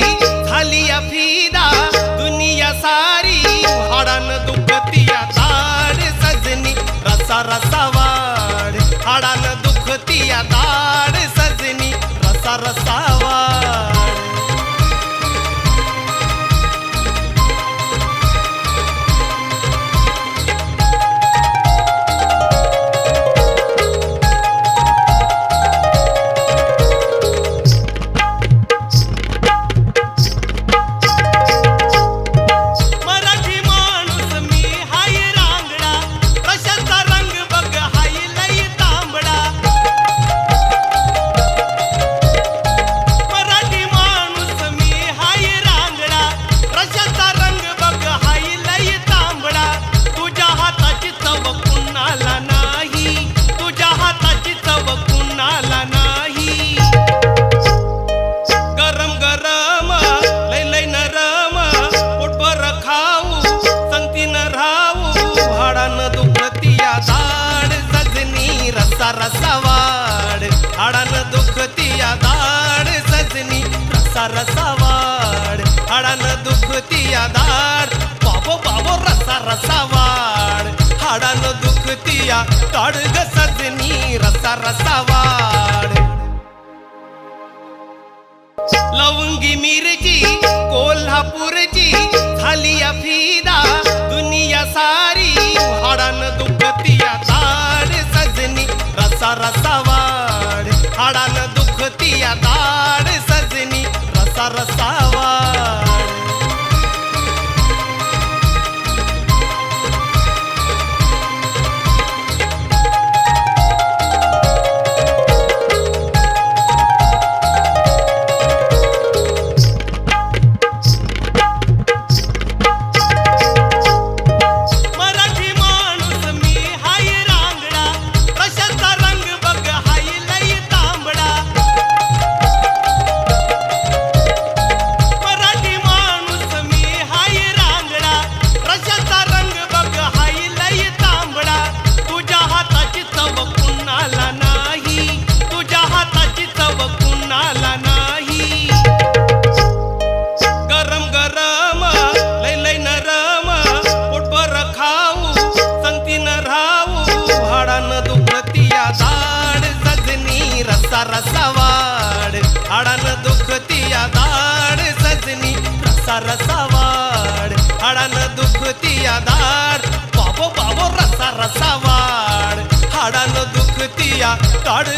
सारी झाली अफिदा दुनिया सारी हाडान दुखती या तार सजनी. रसा रसा रसनी रसा रसावाड हाडान दुखती दाड. बाबो बाबो रसा रसावाड हाडान दुखती दाड सजनी रसा रसावाड लवंगी मिरची कोल्हापूरची झाली अफिदा. दुनिया सारी हाडान दुखती दाड सजनी रसा रसावाड हाडान दुखती दाड रसा रसावाड हाडान दुखतिया दाड सजनी रसा रसावाड हाडान दुखतिया दाड बाबो बाबो रसा रसावाड हाडान दुखतिया दाड